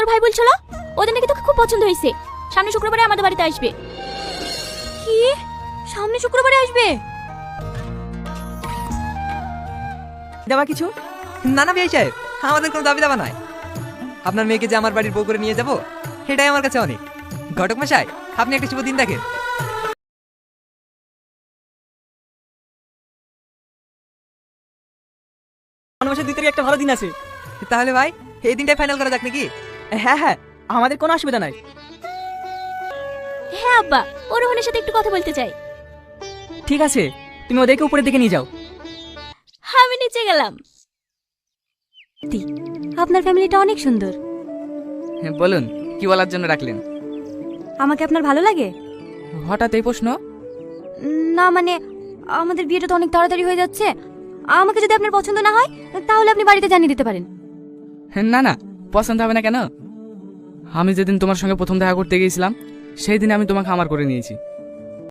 তোর ভাই বলছিল? ওদের নাকি তোকে খুব পছন্দ হয়েছে। সামনে শুক্রবারে আমাদের বাড়িতে আসবে। কি? সামনে শুক্রবারে আসবে? দেওয়া কিছু? না না বিয়ে সাহেব আমাদের কোনো দাবি দাবা নাই আপনার মেয়েকে যে আমার বাড়ির বউ করে নিয়ে যাব সেটাই আমার কাছে অনেক। ঘটক মশাই আপনি একটা শুভ দিন দেখেন। মাসের দুই তারিখ একটা ভালো দিন আছে। তাহলে ভাই এই দিনটাই ফাইনাল করা যাক নাকি? হ্যাঁ হ্যাঁ আমাদের কোনো অসুবিধা নাই হ্যাঁ আব্বা ও রোহনের সাথে একটু কথা বলতে চাই। ঠিক আছে তুমি ওদেরকে উপরের দিকে নিয়ে যাও। আমি নিচে গেলাম। দি আপনার ফ্যামিলিটা অনেক সুন্দর। হ্যাঁ, বলুন কি বলার জন্য রাখলেন? আমাকে আপনার ভালো লাগে? হঠাৎ এই প্রশ্ন? না মানে আমাদের বিয়েটা তো অনেক তাড়াতাড়ি হয়ে যাচ্ছে। আমাকে যদি আপনার পছন্দ না হয় তাহলে আপনি বাড়িতে জানিয়ে দিতে পারেন। না না পছন্দ হবে না কেন? আমি যেদিন তোমার সঙ্গে প্রথম দেখা করতে গিয়েছিলাম সেই দিন আমি তোমাকে আমার করে নিয়েছি।